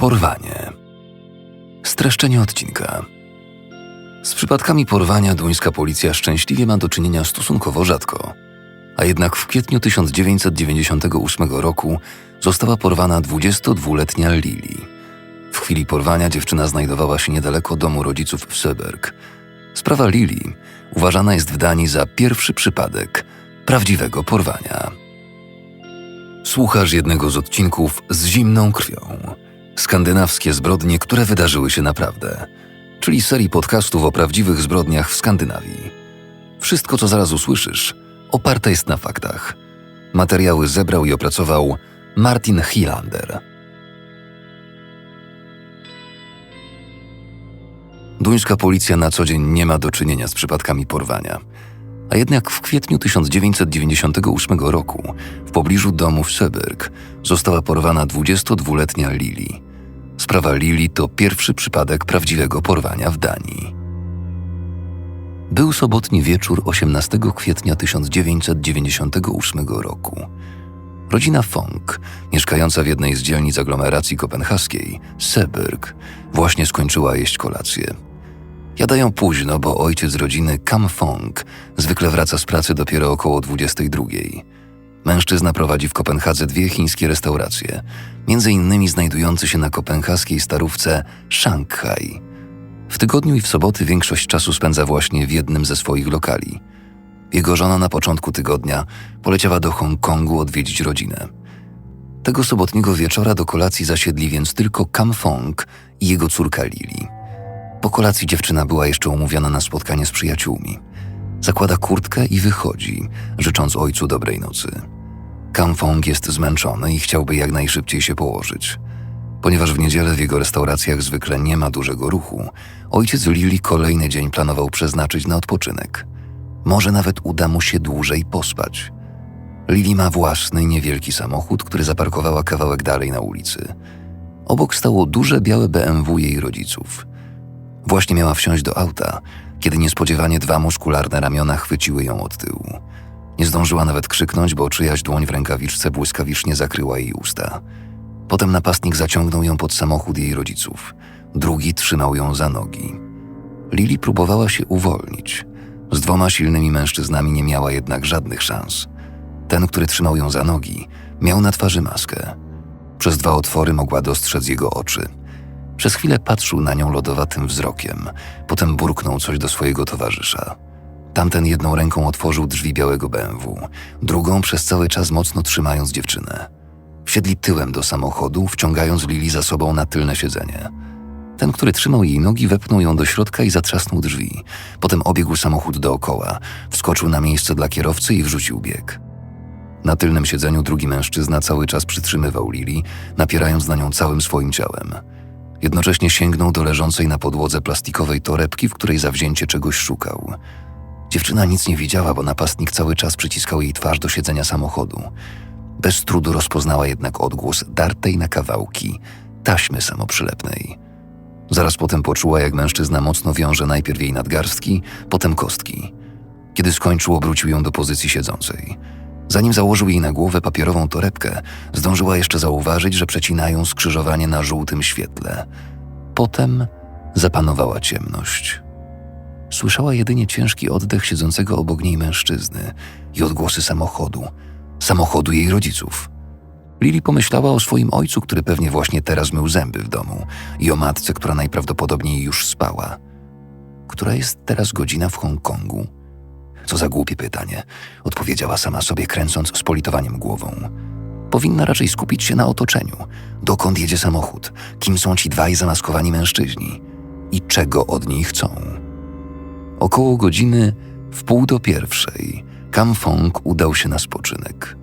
Porwanie. Streszczenie odcinka. Z przypadkami porwania duńska policja szczęśliwie ma do czynienia stosunkowo rzadko. A jednak w kwietniu 1998 roku została porwana 22-letnia Lili. W chwili porwania dziewczyna znajdowała się niedaleko domu rodziców w Söberg. Sprawa Lili uważana jest w Danii za pierwszy przypadek prawdziwego porwania. Słuchasz jednego z odcinków z zimną krwią. Skandynawskie zbrodnie, które wydarzyły się naprawdę, czyli serii podcastów o prawdziwych zbrodniach w Skandynawii. Wszystko, co zaraz usłyszysz, oparte jest na faktach. Materiały zebrał i opracował Martin Hilander. Duńska policja na co dzień nie ma do czynienia z przypadkami porwania. A jednak w kwietniu 1998 roku w pobliżu domu w Söberg została porwana 22-letnia Lili. Sprawa Lili to pierwszy przypadek prawdziwego porwania w Danii. Był sobotni wieczór 18 kwietnia 1998 roku. Rodzina Fong, mieszkająca w jednej z dzielnic aglomeracji kopenhaskiej, Seberg, właśnie skończyła jeść kolację. Jadają późno, bo ojciec rodziny Kam Fong zwykle wraca z pracy dopiero około 22. Mężczyzna prowadzi w Kopenhadze dwie chińskie restauracje, między innymi znajdujące się na kopenhaskiej starówce Shanghai. W tygodniu i w soboty większość czasu spędza właśnie w jednym ze swoich lokali. Jego żona na początku tygodnia poleciała do Hongkongu odwiedzić rodzinę. Tego sobotniego wieczora do kolacji zasiedli więc tylko Kam Fong i jego córka Lili. Po kolacji dziewczyna była jeszcze umówiona na spotkanie z przyjaciółmi. Zakłada kurtkę i wychodzi, życząc ojcu dobrej nocy. Kam Fong jest zmęczony i chciałby jak najszybciej się położyć. Ponieważ w niedzielę w jego restauracjach zwykle nie ma dużego ruchu, ojciec Lili kolejny dzień planował przeznaczyć na odpoczynek. Może nawet uda mu się dłużej pospać. Lili ma własny niewielki samochód, który zaparkowała kawałek dalej na ulicy. Obok stało duże białe BMW jej rodziców. Właśnie miała wsiąść do auta, kiedy niespodziewanie dwa muskularne ramiona chwyciły ją od tyłu. Nie zdążyła nawet krzyknąć, bo czyjaś dłoń w rękawiczce błyskawicznie zakryła jej usta. Potem napastnik zaciągnął ją pod samochód jej rodziców. Drugi trzymał ją za nogi. Lili próbowała się uwolnić. Z dwoma silnymi mężczyznami nie miała jednak żadnych szans. Ten, który trzymał ją za nogi, miał na twarzy maskę. Przez dwa otwory mogła dostrzec jego oczy. Przez chwilę patrzył na nią lodowatym wzrokiem, potem burknął coś do swojego towarzysza. Tamten jedną ręką otworzył drzwi białego BMW, drugą przez cały czas mocno trzymając dziewczynę. Wsiedli tyłem do samochodu, wciągając Lili za sobą na tylne siedzenie. Ten, który trzymał jej nogi, wepnął ją do środka i zatrzasnął drzwi. Potem obiegł samochód dookoła, wskoczył na miejsce dla kierowcy i wrzucił bieg. Na tylnym siedzeniu drugi mężczyzna cały czas przytrzymywał Lili, napierając na nią całym swoim ciałem. Jednocześnie sięgnął do leżącej na podłodze plastikowej torebki, w której zawzięcie czegoś szukał. Dziewczyna nic nie widziała, bo napastnik cały czas przyciskał jej twarz do siedzenia samochodu. Bez trudu rozpoznała jednak odgłos dartej na kawałki taśmy samoprzylepnej. Zaraz potem poczuła, jak mężczyzna mocno wiąże najpierw jej nadgarstki, potem kostki. Kiedy skończył, obrócił ją do pozycji siedzącej. Zanim założył jej na głowę papierową torebkę, zdążyła jeszcze zauważyć, że przecinają skrzyżowanie na żółtym świetle. Potem zapanowała ciemność. Słyszała jedynie ciężki oddech siedzącego obok niej mężczyzny i odgłosy samochodu, samochodu jej rodziców. Lili pomyślała o swoim ojcu, który pewnie właśnie teraz mył zęby w domu, i o matce, która najprawdopodobniej już spała. Która jest teraz godzina w Hongkongu? Co za głupie pytanie, odpowiedziała sama sobie, kręcąc z politowaniem głową. Powinna raczej skupić się na otoczeniu. Dokąd jedzie samochód? Kim są ci dwaj zamaskowani mężczyźni? I czego od niej chcą? Około godziny w pół do pierwszej Kam Fong udał się na spoczynek.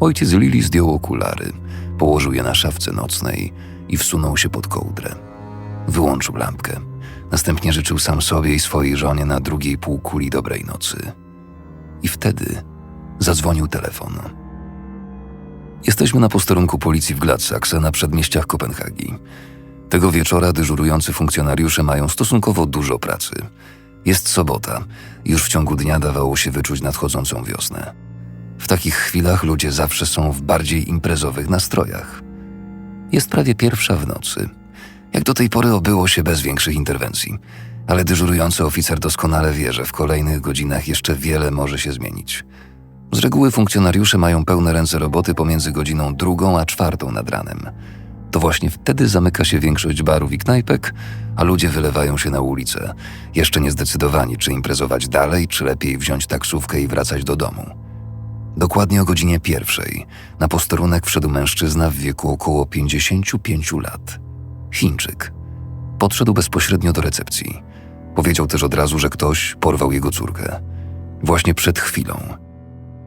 Ojciec Lili zdjął okulary, położył je na szafce nocnej i wsunął się pod kołdrę. Wyłączył lampkę. Następnie życzył sam sobie i swojej żonie na drugiej półkuli dobrej nocy. I wtedy zadzwonił telefon. Jesteśmy na posterunku policji w Gladsaxe na przedmieściach Kopenhagi. Tego wieczora dyżurujący funkcjonariusze mają stosunkowo dużo pracy. Jest sobota, już w ciągu dnia dawało się wyczuć nadchodzącą wiosnę. W takich chwilach ludzie zawsze są w bardziej imprezowych nastrojach. Jest prawie pierwsza w nocy. Jak do tej pory obyło się bez większych interwencji, ale dyżurujący oficer doskonale wie, że w kolejnych godzinach jeszcze wiele może się zmienić. Z reguły funkcjonariusze mają pełne ręce roboty pomiędzy godziną drugą a czwartą nad ranem. To właśnie wtedy zamyka się większość barów i knajpek, a ludzie wylewają się na ulicę, jeszcze niezdecydowani, czy imprezować dalej, czy lepiej wziąć taksówkę i wracać do domu. Dokładnie o godzinie pierwszej na posterunek wszedł mężczyzna w wieku około 55 lat. Chińczyk. Podszedł bezpośrednio do recepcji. Powiedział też od razu, że ktoś porwał jego córkę. Właśnie przed chwilą.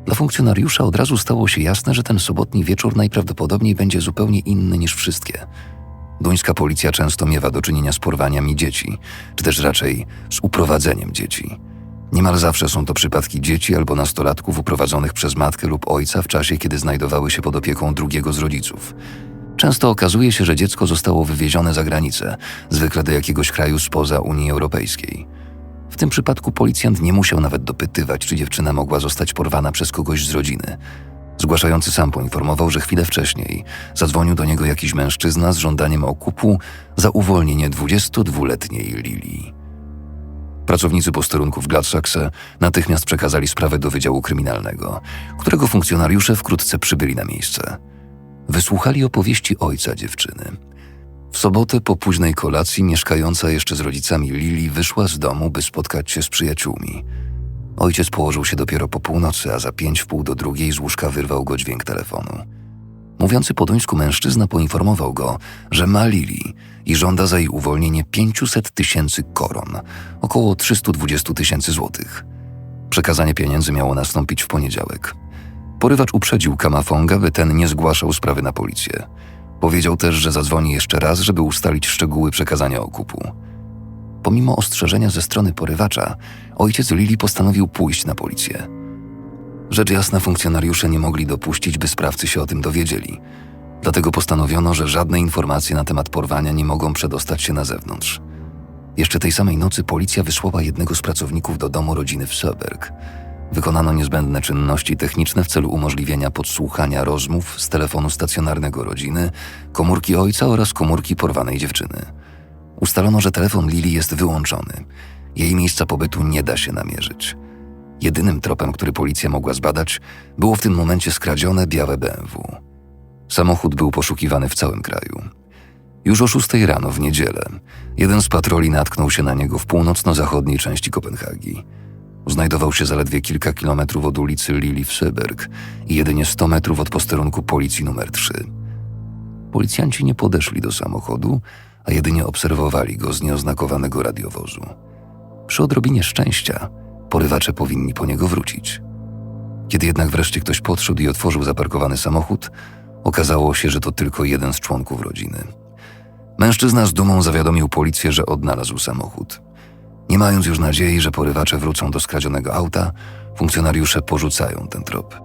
Dla funkcjonariusza od razu stało się jasne, że ten sobotni wieczór najprawdopodobniej będzie zupełnie inny niż wszystkie. Duńska policja często miewa do czynienia z porwaniami dzieci, czy też raczej z uprowadzeniem dzieci. Niemal zawsze są to przypadki dzieci albo nastolatków uprowadzonych przez matkę lub ojca w czasie, kiedy znajdowały się pod opieką drugiego z rodziców. Często okazuje się, że dziecko zostało wywiezione za granicę, zwykle do jakiegoś kraju spoza Unii Europejskiej. W tym przypadku policjant nie musiał nawet dopytywać, czy dziewczyna mogła zostać porwana przez kogoś z rodziny. Zgłaszający sam poinformował, że chwilę wcześniej zadzwonił do niego jakiś mężczyzna z żądaniem okupu za uwolnienie 22-letniej Lili. Pracownicy posterunków Gladsaxe natychmiast przekazali sprawę do Wydziału Kryminalnego, którego funkcjonariusze wkrótce przybyli na miejsce. Wysłuchali opowieści ojca dziewczyny. W sobotę po późnej kolacji mieszkająca jeszcze z rodzicami Lili wyszła z domu, by spotkać się z przyjaciółmi. Ojciec położył się dopiero po północy, a za pięć w pół do drugiej z łóżka wyrwał go dźwięk telefonu. Mówiący po duńsku mężczyzna poinformował go, że ma Lili i żąda za jej uwolnienie 500 tysięcy koron, około 320 tysięcy złotych. Przekazanie pieniędzy miało nastąpić w poniedziałek. Porywacz uprzedził Kamafonga, by ten nie zgłaszał sprawy na policję. Powiedział też, że zadzwoni jeszcze raz, żeby ustalić szczegóły przekazania okupu. Pomimo ostrzeżenia ze strony porywacza, ojciec Lili postanowił pójść na policję. Rzecz jasna, funkcjonariusze nie mogli dopuścić, by sprawcy się o tym dowiedzieli. Dlatego postanowiono, że żadne informacje na temat porwania nie mogą przedostać się na zewnątrz. Jeszcze tej samej nocy policja wysłała jednego z pracowników do domu rodziny w Söberg. Wykonano niezbędne czynności techniczne w celu umożliwienia podsłuchania rozmów z telefonu stacjonarnego rodziny, komórki ojca oraz komórki porwanej dziewczyny. Ustalono, że telefon Lili jest wyłączony. Jej miejsca pobytu nie da się namierzyć. Jedynym tropem, który policja mogła zbadać, było w tym momencie skradzione białe BMW. Samochód był poszukiwany w całym kraju. Już o 6 rano w niedzielę jeden z patroli natknął się na niego w północno-zachodniej części Kopenhagi. Znajdował się zaledwie kilka kilometrów od ulicy Lili w Söberg i jedynie 100 metrów od posterunku policji numer 3. Policjanci nie podeszli do samochodu, a jedynie obserwowali go z nieoznakowanego radiowozu. Przy odrobinie szczęścia porywacze powinni po niego wrócić. Kiedy jednak wreszcie ktoś podszedł i otworzył zaparkowany samochód, okazało się, że to tylko jeden z członków rodziny. Mężczyzna z dumą zawiadomił policję, że odnalazł samochód. Nie mając już nadziei, że porywacze wrócą do skradzionego auta, funkcjonariusze porzucają ten trop.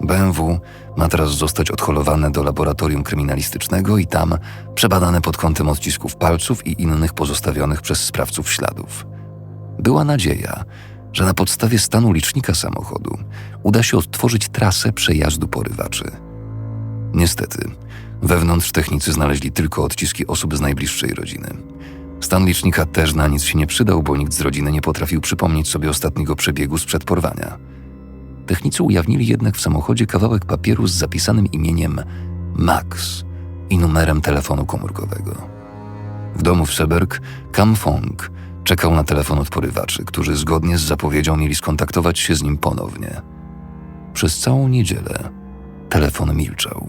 BMW ma teraz zostać odholowane do laboratorium kryminalistycznego i tam przebadane pod kątem odcisków palców i innych pozostawionych przez sprawców śladów. Była nadzieja, że na podstawie stanu licznika samochodu uda się odtworzyć trasę przejazdu porywaczy. Niestety, wewnątrz technicy znaleźli tylko odciski osób z najbliższej rodziny. Stan licznika też na nic się nie przydał, bo nikt z rodziny nie potrafił przypomnieć sobie ostatniego przebiegu sprzed porwania. Technicy ujawnili jednak w samochodzie kawałek papieru z zapisanym imieniem Max i numerem telefonu komórkowego. W domu w Seberg Kam Fong czekał na telefon od porywaczy, którzy zgodnie z zapowiedzią mieli skontaktować się z nim ponownie. Przez całą niedzielę telefon milczał.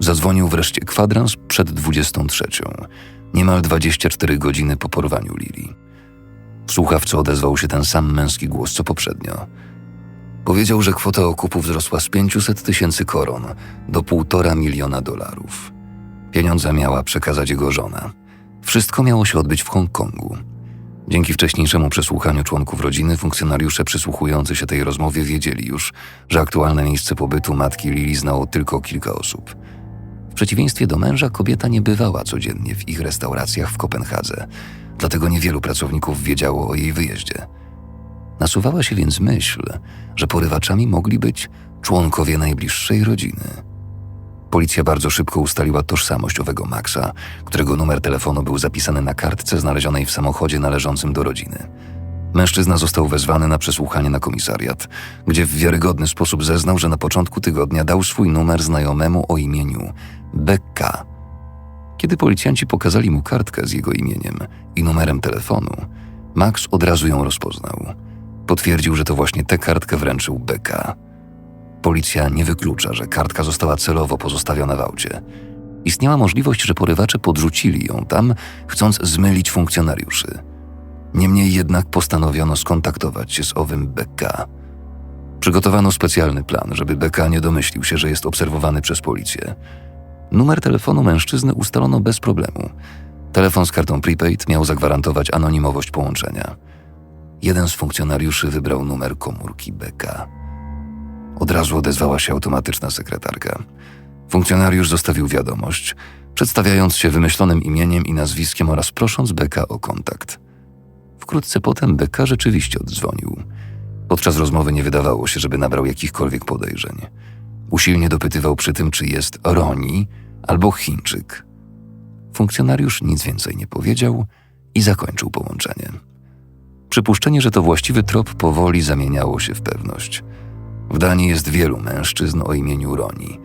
Zadzwonił wreszcie kwadrans przed 23, niemal 24 godziny po porwaniu Lili. W słuchawce odezwał się ten sam męski głos co poprzednio. Powiedział, że kwota okupu wzrosła z 500 tysięcy koron do półtora miliona dolarów. Pieniądze miała przekazać jego żona. Wszystko miało się odbyć w Hongkongu. Dzięki wcześniejszemu przesłuchaniu członków rodziny, funkcjonariusze przysłuchujący się tej rozmowie wiedzieli już, że aktualne miejsce pobytu matki Lili znało tylko kilka osób. W przeciwieństwie do męża, kobieta nie bywała codziennie w ich restauracjach w Kopenhadze, dlatego niewielu pracowników wiedziało o jej wyjeździe. Nasuwała się więc myśl, że porywaczami mogli być członkowie najbliższej rodziny. Policja bardzo szybko ustaliła tożsamość owego Maxa, którego numer telefonu był zapisany na kartce znalezionej w samochodzie należącym do rodziny. Mężczyzna został wezwany na przesłuchanie na komisariat, gdzie w wiarygodny sposób zeznał, że na początku tygodnia dał swój numer znajomemu o imieniu Bekka. Kiedy policjanci pokazali mu kartkę z jego imieniem i numerem telefonu, Max od razu ją rozpoznał. Potwierdził, że to właśnie tę kartkę wręczył Beka. Policja nie wyklucza, że kartka została celowo pozostawiona w aucie. Istniała możliwość, że porywacze podrzucili ją tam, chcąc zmylić funkcjonariuszy. Niemniej jednak postanowiono skontaktować się z owym Beka. Przygotowano specjalny plan, żeby Beka nie domyślił się, że jest obserwowany przez policję. Numer telefonu mężczyzny ustalono bez problemu. Telefon z kartą prepaid miał zagwarantować anonimowość połączenia. Jeden z funkcjonariuszy wybrał numer komórki Beka. Od razu odezwała się automatyczna sekretarka. Funkcjonariusz zostawił wiadomość, przedstawiając się wymyślonym imieniem i nazwiskiem oraz prosząc Beka o kontakt. Wkrótce potem Beka rzeczywiście oddzwonił. Podczas rozmowy nie wydawało się, żeby nabrał jakichkolwiek podejrzeń. Usilnie dopytywał przy tym, czy jest Roni albo Chińczyk. Funkcjonariusz nic więcej nie powiedział i zakończył połączenie. Przypuszczenie, że to właściwy trop powoli zamieniało się w pewność. W Danii jest wielu mężczyzn o imieniu Roni,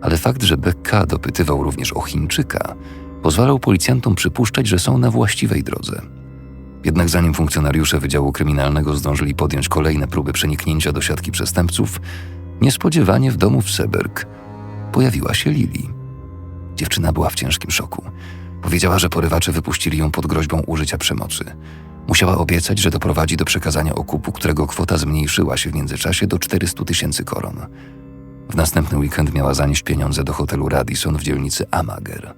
ale fakt, że BK dopytywał również o Chińczyka, pozwalał policjantom przypuszczać, że są na właściwej drodze. Jednak zanim funkcjonariusze Wydziału Kryminalnego zdążyli podjąć kolejne próby przeniknięcia do siatki przestępców, niespodziewanie w domu w Seberg pojawiła się Lili. Dziewczyna była w ciężkim szoku. Powiedziała, że porywacze wypuścili ją pod groźbą użycia przemocy. Musiała obiecać, że doprowadzi do przekazania okupu, którego kwota zmniejszyła się w międzyczasie do 400 tysięcy koron. W następny weekend miała zanieść pieniądze do hotelu Radisson w dzielnicy Amager.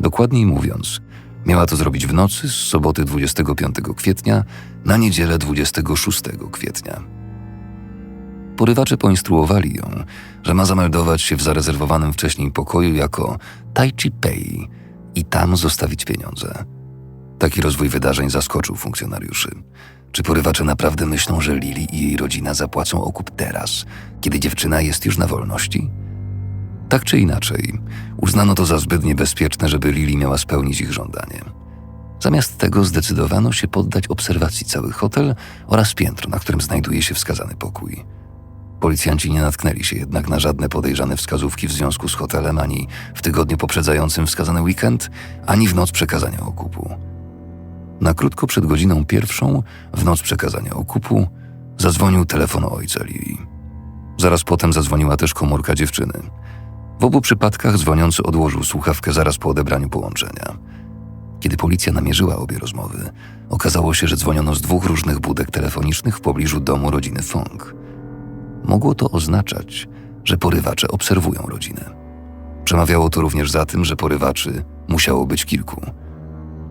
Dokładniej mówiąc, miała to zrobić w nocy z soboty 25 kwietnia na niedzielę 26 kwietnia. Porywacze poinstruowali ją, że ma zameldować się w zarezerwowanym wcześniej pokoju jako Tai Chi Pei i tam zostawić pieniądze. Taki rozwój wydarzeń zaskoczył funkcjonariuszy. Czy porywacze naprawdę myślą, że Lili i jej rodzina zapłacą okup teraz, kiedy dziewczyna jest już na wolności? Tak czy inaczej, uznano to za zbyt niebezpieczne, żeby Lili miała spełnić ich żądanie. Zamiast tego zdecydowano się poddać obserwacji cały hotel oraz piętro, na którym znajduje się wskazany pokój. Policjanci nie natknęli się jednak na żadne podejrzane wskazówki w związku z hotelem ani w tygodniu poprzedzającym wskazany weekend, ani w noc przekazania okupu. Na krótko przed godziną pierwszą, w noc przekazania okupu, zadzwonił telefon ojca Lili. Zaraz potem zadzwoniła też komórka dziewczyny. W obu przypadkach dzwoniący odłożył słuchawkę zaraz po odebraniu połączenia. Kiedy policja namierzyła obie rozmowy, okazało się, że dzwoniono z dwóch różnych budek telefonicznych w pobliżu domu rodziny Fong. Mogło to oznaczać, że porywacze obserwują rodzinę. Przemawiało to również za tym, że porywaczy musiało być kilku.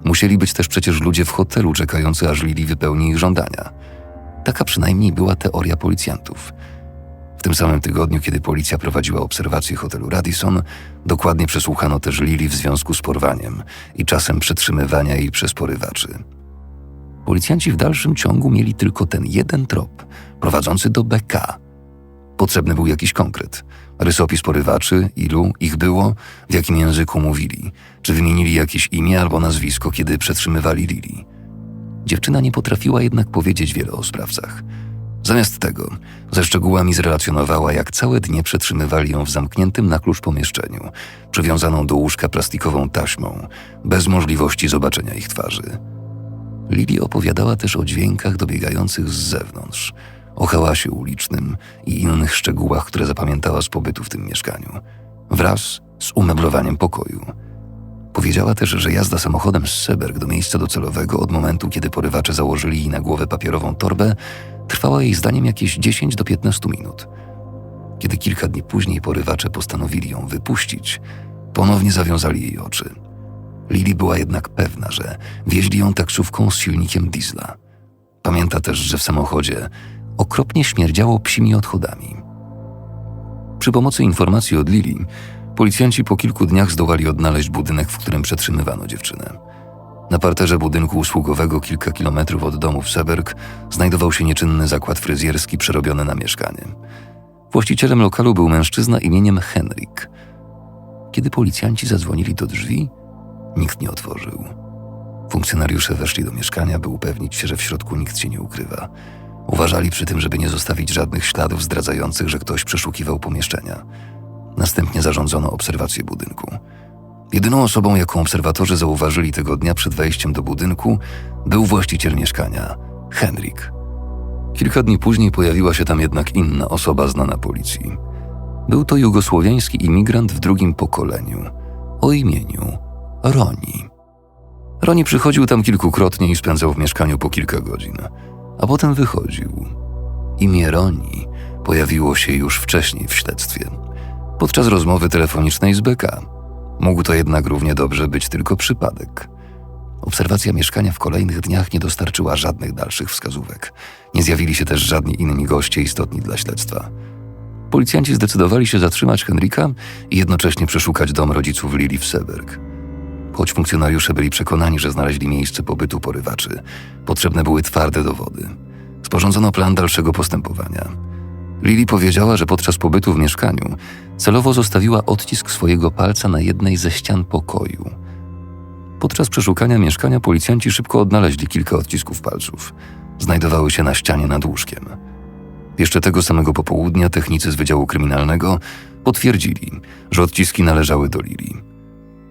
Musieli być też przecież ludzie w hotelu czekający, aż Lili wypełni ich żądania. Taka przynajmniej była teoria policjantów. Tym samym tygodniu, kiedy policja prowadziła obserwację hotelu Radisson, dokładnie przesłuchano też Lili w związku z porwaniem i czasem przetrzymywania jej przez porywaczy. Policjanci w dalszym ciągu mieli tylko ten jeden trop, prowadzący do BK. Potrzebny był jakiś konkret. Rysopis porywaczy, ilu ich było, w jakim języku mówili, czy wymienili jakieś imię albo nazwisko, kiedy przetrzymywali Lili. Dziewczyna nie potrafiła jednak powiedzieć wiele o sprawcach. Zamiast tego, ze szczegółami zrelacjonowała, jak całe dnie przetrzymywali ją w zamkniętym na klucz pomieszczeniu, przywiązaną do łóżka plastikową taśmą, bez możliwości zobaczenia ich twarzy. Lili opowiadała też o dźwiękach dobiegających z zewnątrz, o hałasie ulicznym i innych szczegółach, które zapamiętała z pobytu w tym mieszkaniu, wraz z umeblowaniem pokoju. Powiedziała też, że jazda samochodem z Seberg do miejsca docelowego od momentu, kiedy porywacze założyli jej na głowę papierową torbę, trwała jej zdaniem jakieś 10 do 15 minut. Kiedy kilka dni później porywacze postanowili ją wypuścić, ponownie zawiązali jej oczy. Lili była jednak pewna, że wieźli ją taksówką z silnikiem diesla. Pamięta też, że w samochodzie okropnie śmierdziało psimi odchodami. Przy pomocy informacji od Lili, policjanci po kilku dniach zdołali odnaleźć budynek, w którym przetrzymywano dziewczynę. Na parterze budynku usługowego kilka kilometrów od domu w Seberg znajdował się nieczynny zakład fryzjerski przerobiony na mieszkanie. Właścicielem lokalu był mężczyzna imieniem Henrik. Kiedy policjanci zadzwonili do drzwi, nikt nie otworzył. Funkcjonariusze weszli do mieszkania, by upewnić się, że w środku nikt się nie ukrywa. Uważali przy tym, żeby nie zostawić żadnych śladów zdradzających, że ktoś przeszukiwał pomieszczenia. Następnie zarządzono obserwację budynku. Jedyną osobą, jaką obserwatorzy zauważyli tego dnia przed wejściem do budynku, był właściciel mieszkania Henryk. Kilka dni później pojawiła się tam jednak inna osoba znana policji. Był to jugosłowiański imigrant w drugim pokoleniu o imieniu Roni. Roni przychodził tam kilkukrotnie i spędzał w mieszkaniu po kilka godzin, a potem wychodził. Imię Roni pojawiło się już wcześniej w śledztwie, podczas rozmowy telefonicznej z BK. Mógł to jednak równie dobrze być tylko przypadek. Obserwacja mieszkania w kolejnych dniach nie dostarczyła żadnych dalszych wskazówek. Nie zjawili się też żadni inni goście istotni dla śledztwa. Policjanci zdecydowali się zatrzymać Henryka i jednocześnie przeszukać dom rodziców Lili w Seberg. Choć funkcjonariusze byli przekonani, że znaleźli miejsce pobytu porywaczy, potrzebne były twarde dowody. Sporządzono plan dalszego postępowania. Lili powiedziała, że podczas pobytu w mieszkaniu celowo zostawiła odcisk swojego palca na jednej ze ścian pokoju. Podczas przeszukania mieszkania policjanci szybko odnaleźli kilka odcisków palców. Znajdowały się na ścianie nad łóżkiem. Jeszcze tego samego popołudnia technicy z Wydziału Kryminalnego potwierdzili, że odciski należały do Lili.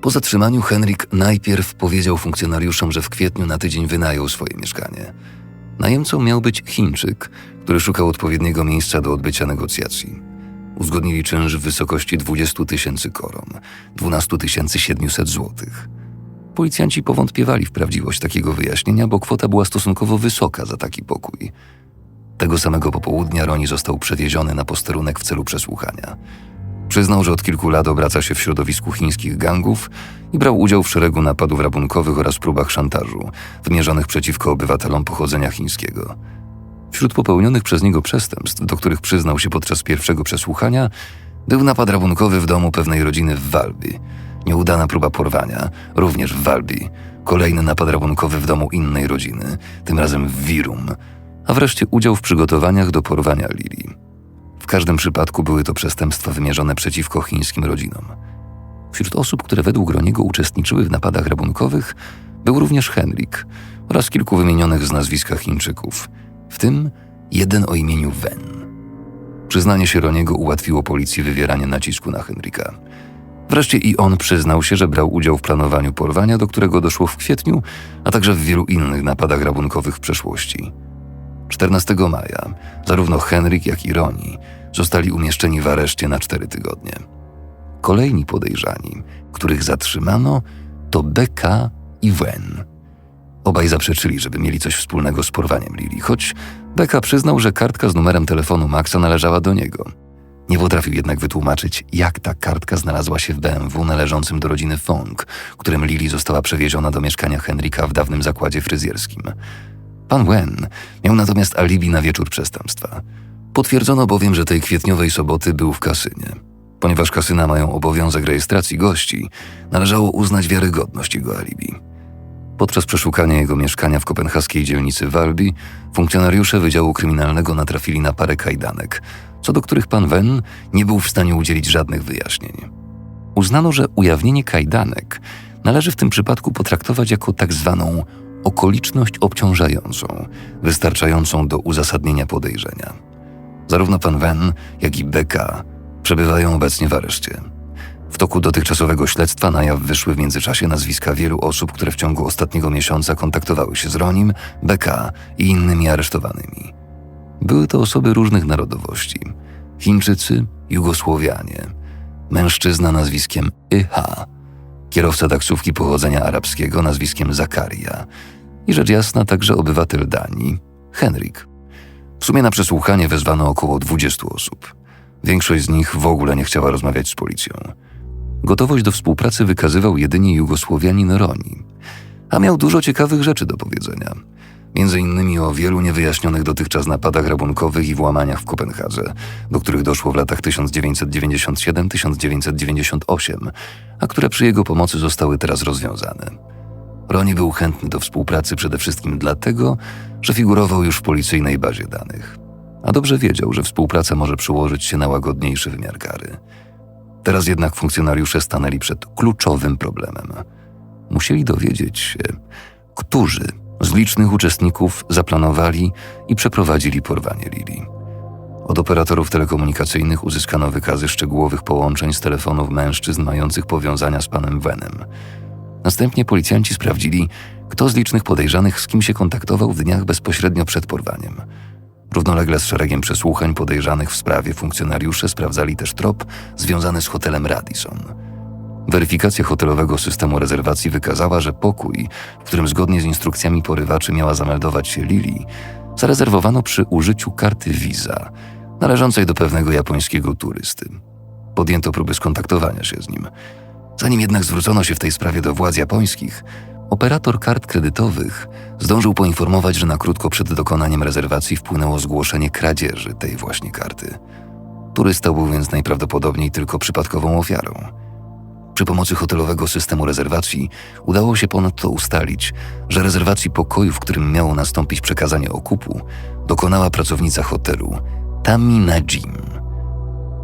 Po zatrzymaniu Henryk najpierw powiedział funkcjonariuszom, że w kwietniu na tydzień wynajął swoje mieszkanie. Najemcą miał być Chińczyk, który szukał odpowiedniego miejsca do odbycia negocjacji. Uzgodnili czynsz w wysokości 20 tysięcy koron, 12 700 złotych. Policjanci powątpiewali w prawdziwość takiego wyjaśnienia, bo kwota była stosunkowo wysoka za taki pokój. Tego samego popołudnia Roni został przewieziony na posterunek w celu przesłuchania. Przyznał, że od kilku lat obraca się w środowisku chińskich gangów i brał udział w szeregu napadów rabunkowych oraz próbach szantażu wymierzonych przeciwko obywatelom pochodzenia chińskiego. Wśród popełnionych przez niego przestępstw, do których przyznał się podczas pierwszego przesłuchania, był napad rabunkowy w domu pewnej rodziny w Walbi, nieudana próba porwania, również w Walbi, kolejny napad rabunkowy w domu innej rodziny, tym razem w Wirum, a wreszcie udział w przygotowaniach do porwania Lili. W każdym przypadku były to przestępstwa wymierzone przeciwko chińskim rodzinom. Wśród osób, które według Roniego uczestniczyły w napadach rabunkowych, był również Henryk oraz kilku wymienionych z nazwiska Chińczyków, w tym jeden o imieniu Wen. Przyznanie się Roniego ułatwiło policji wywieranie nacisku na Henryka. Wreszcie i on przyznał się, że brał udział w planowaniu porwania, do którego doszło w kwietniu, a także w wielu innych napadach rabunkowych w przeszłości. 14 maja zarówno Henryk, jak i Roni zostali umieszczeni w areszcie na cztery tygodnie. Kolejni podejrzani, których zatrzymano, to Beka i Wen. Obaj zaprzeczyli, żeby mieli coś wspólnego z porwaniem Lili, choć Beka przyznał, że kartka z numerem telefonu Maxa należała do niego. Nie potrafił jednak wytłumaczyć, jak ta kartka znalazła się w BMW należącym do rodziny Fong, którym Lili została przewieziona do mieszkania Henryka w dawnym zakładzie fryzjerskim. Pan Wen miał natomiast alibi na wieczór przestępstwa. Potwierdzono bowiem, że tej kwietniowej soboty był w kasynie. Ponieważ kasyna mają obowiązek rejestracji gości, należało uznać wiarygodność jego alibi. Podczas przeszukania jego mieszkania w kopenhaskiej dzielnicy Walbi, funkcjonariusze Wydziału Kryminalnego natrafili na parę kajdanek, co do których pan Wen nie był w stanie udzielić żadnych wyjaśnień. Uznano, że ujawnienie kajdanek należy w tym przypadku potraktować jako tak zwaną okoliczność obciążającą, wystarczającą do uzasadnienia podejrzenia. Zarówno pan Wen, jak i BK przebywają obecnie w areszcie. W toku dotychczasowego śledztwa na jaw wyszły w międzyczasie nazwiska wielu osób, które w ciągu ostatniego miesiąca kontaktowały się z Ronim, BK i innymi aresztowanymi. Były to osoby różnych narodowości: Chińczycy, Jugosłowianie, mężczyzna nazwiskiem IH, kierowca taksówki pochodzenia arabskiego nazwiskiem Zakaria i rzecz jasna także obywatel Danii, Henryk. W sumie na przesłuchanie wezwano około 20 osób. Większość z nich w ogóle nie chciała rozmawiać z policją. Gotowość do współpracy wykazywał jedynie Jugosłowianin Roni, a miał dużo ciekawych rzeczy do powiedzenia. Między innymi o wielu niewyjaśnionych dotychczas napadach rabunkowych i włamaniach w Kopenhadze, do których doszło w latach 1997-1998, a które przy jego pomocy zostały teraz rozwiązane. Roni był chętny do współpracy przede wszystkim dlatego, że figurował już w policyjnej bazie danych, a dobrze wiedział, że współpraca może przyłożyć się na łagodniejszy wymiar kary. Teraz jednak funkcjonariusze stanęli przed kluczowym problemem. Musieli dowiedzieć się, którzy z licznych uczestników zaplanowali i przeprowadzili porwanie Lili. Od operatorów telekomunikacyjnych uzyskano wykazy szczegółowych połączeń z telefonów mężczyzn mających powiązania z panem Wenem. Następnie policjanci sprawdzili, kto z licznych podejrzanych z kim się kontaktował w dniach bezpośrednio przed porwaniem. Równolegle z szeregiem przesłuchań podejrzanych w sprawie funkcjonariusze sprawdzali też trop związany z hotelem Radisson. Weryfikacja hotelowego systemu rezerwacji wykazała, że pokój, w którym zgodnie z instrukcjami porywaczy miała zameldować się Lili, zarezerwowano przy użyciu karty Visa, należącej do pewnego japońskiego turysty. Podjęto próby skontaktowania się z nim. Zanim jednak zwrócono się w tej sprawie do władz japońskich, operator kart kredytowych zdążył poinformować, że na krótko przed dokonaniem rezerwacji wpłynęło zgłoszenie kradzieży tej właśnie karty. Turysta był więc najprawdopodobniej tylko przypadkową ofiarą. Przy pomocy hotelowego systemu rezerwacji udało się ponadto ustalić, że rezerwacji pokoju, w którym miało nastąpić przekazanie okupu, dokonała pracownica hotelu Tami Najim.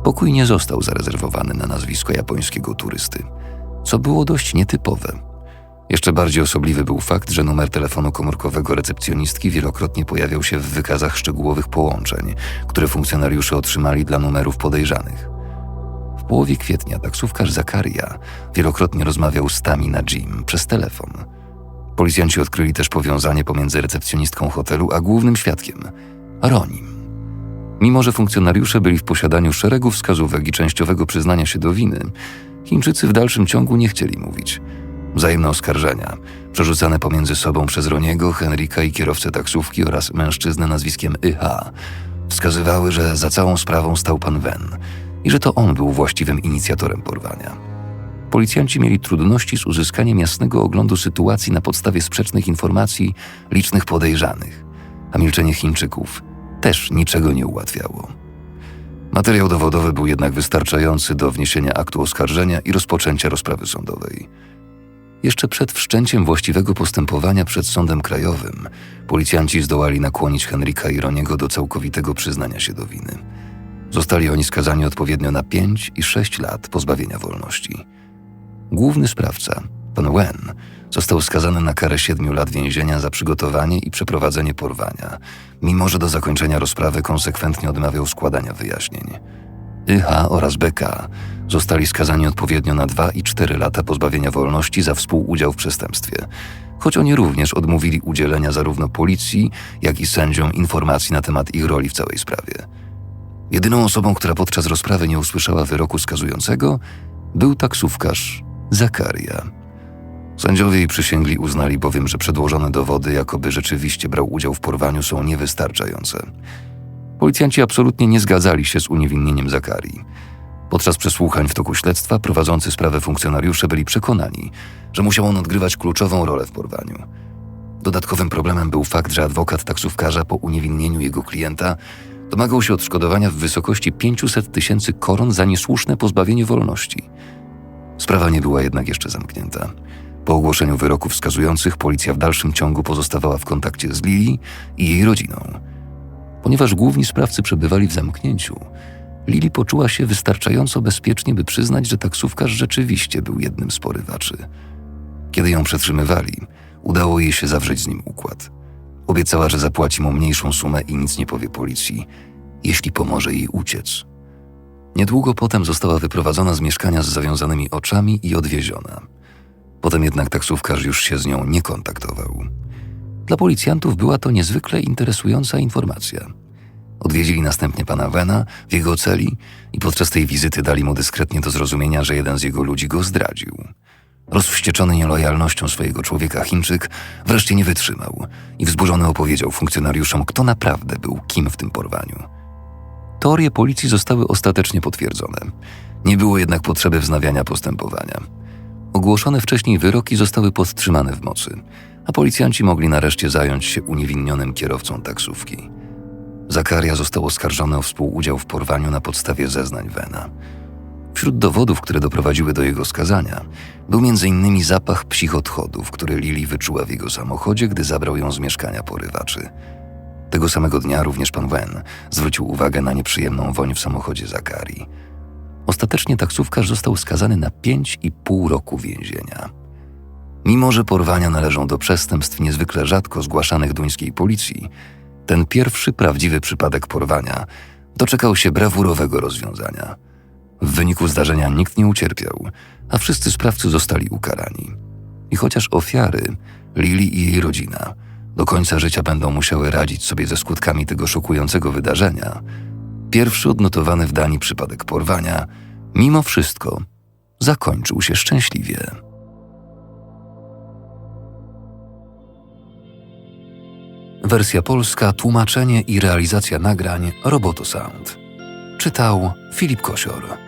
Pokój nie został zarezerwowany na nazwisko japońskiego turysty, co było dość nietypowe. Jeszcze bardziej osobliwy był fakt, że numer telefonu komórkowego recepcjonistki wielokrotnie pojawiał się w wykazach szczegółowych połączeń, które funkcjonariusze otrzymali dla numerów podejrzanych. Połowie kwietnia taksówkarz Zakaria wielokrotnie rozmawiał z Tami na Jim przez telefon. Policjanci odkryli też powiązanie pomiędzy recepcjonistką hotelu a głównym świadkiem Ronim. Mimo, że funkcjonariusze byli w posiadaniu szeregu wskazówek i częściowego przyznania się do winy, Chińczycy w dalszym ciągu nie chcieli mówić. Wzajemne oskarżenia, przerzucane pomiędzy sobą przez Roniego, Henryka i kierowcę taksówki oraz mężczyznę nazwiskiem Iha, wskazywały, że za całą sprawą stał pan Wen i że to on był właściwym inicjatorem porwania. Policjanci mieli trudności z uzyskaniem jasnego oglądu sytuacji na podstawie sprzecznych informacji licznych podejrzanych, a milczenie Chińczyków też niczego nie ułatwiało. Materiał dowodowy był jednak wystarczający do wniesienia aktu oskarżenia i rozpoczęcia rozprawy sądowej. Jeszcze przed wszczęciem właściwego postępowania przed sądem krajowym, policjanci zdołali nakłonić Henryka i Roniego do całkowitego przyznania się do winy. Zostali oni skazani odpowiednio na 5 i 6 lat pozbawienia wolności. Główny sprawca, pan Wen, został skazany na karę 7 lat więzienia za przygotowanie i przeprowadzenie porwania, mimo że do zakończenia rozprawy konsekwentnie odmawiał składania wyjaśnień. IH oraz BK zostali skazani odpowiednio na 2 i 4 lata pozbawienia wolności za współudział w przestępstwie, choć oni również odmówili udzielenia zarówno policji, jak i sędziom informacji na temat ich roli w całej sprawie. Jedyną osobą, która podczas rozprawy nie usłyszała wyroku skazującego, był taksówkarz Zakaria. Sędziowie i przysięgli uznali bowiem, że przedłożone dowody, jakoby rzeczywiście brał udział w porwaniu, są niewystarczające. Policjanci absolutnie nie zgadzali się z uniewinnieniem Zakarii. Podczas przesłuchań w toku śledztwa prowadzący sprawę funkcjonariusze byli przekonani, że musiał on odgrywać kluczową rolę w porwaniu. Dodatkowym problemem był fakt, że adwokat taksówkarza po uniewinnieniu jego klienta domagał się odszkodowania w wysokości 500 tysięcy koron za niesłuszne pozbawienie wolności. Sprawa nie była jednak jeszcze zamknięta. Po ogłoszeniu wyroków wskazujących policja w dalszym ciągu pozostawała w kontakcie z Lili i jej rodziną. Ponieważ główni sprawcy przebywali w zamknięciu, Lili poczuła się wystarczająco bezpiecznie, by przyznać, że taksówkarz rzeczywiście był jednym z porywaczy. Kiedy ją przetrzymywali, udało jej się zawrzeć z nim układ. Obiecała, że zapłaci mu mniejszą sumę i nic nie powie policji, jeśli pomoże jej uciec. Niedługo potem została wyprowadzona z mieszkania z zawiązanymi oczami i odwieziona. Potem jednak taksówkarz już się z nią nie kontaktował. Dla policjantów była to niezwykle interesująca informacja. Odwiedzili następnie pana Wena w jego celi i podczas tej wizyty dali mu dyskretnie do zrozumienia, że jeden z jego ludzi go zdradził. Rozwścieczony nielojalnością swojego człowieka Chińczyk wreszcie nie wytrzymał i wzburzony opowiedział funkcjonariuszom, kto naprawdę był kim w tym porwaniu. Teorie policji zostały ostatecznie potwierdzone. Nie było jednak potrzeby wznawiania postępowania. Ogłoszone wcześniej wyroki zostały podtrzymane w mocy, a policjanci mogli nareszcie zająć się uniewinnionym kierowcą taksówki. Zakaria został oskarżony o współudział w porwaniu na podstawie zeznań Wena. Wśród dowodów, które doprowadziły do jego skazania, był m.in. zapach psich odchodów, który Lili wyczuła w jego samochodzie, gdy zabrał ją z mieszkania porywaczy. Tego samego dnia również pan Wen zwrócił uwagę na nieprzyjemną woń w samochodzie Zakarii. Ostatecznie taksówkarz został skazany na 5,5 roku więzienia. Mimo, że porwania należą do przestępstw niezwykle rzadko zgłaszanych duńskiej policji, ten pierwszy prawdziwy przypadek porwania doczekał się brawurowego rozwiązania. W wyniku zdarzenia nikt nie ucierpiał, a wszyscy sprawcy zostali ukarani. I chociaż ofiary, Lili i jej rodzina, do końca życia będą musiały radzić sobie ze skutkami tego szokującego wydarzenia, pierwszy odnotowany w Danii przypadek porwania, mimo wszystko, zakończył się szczęśliwie. Wersja polska, tłumaczenie i realizacja nagrań Roboto Sound. Czytał Filip Kosior.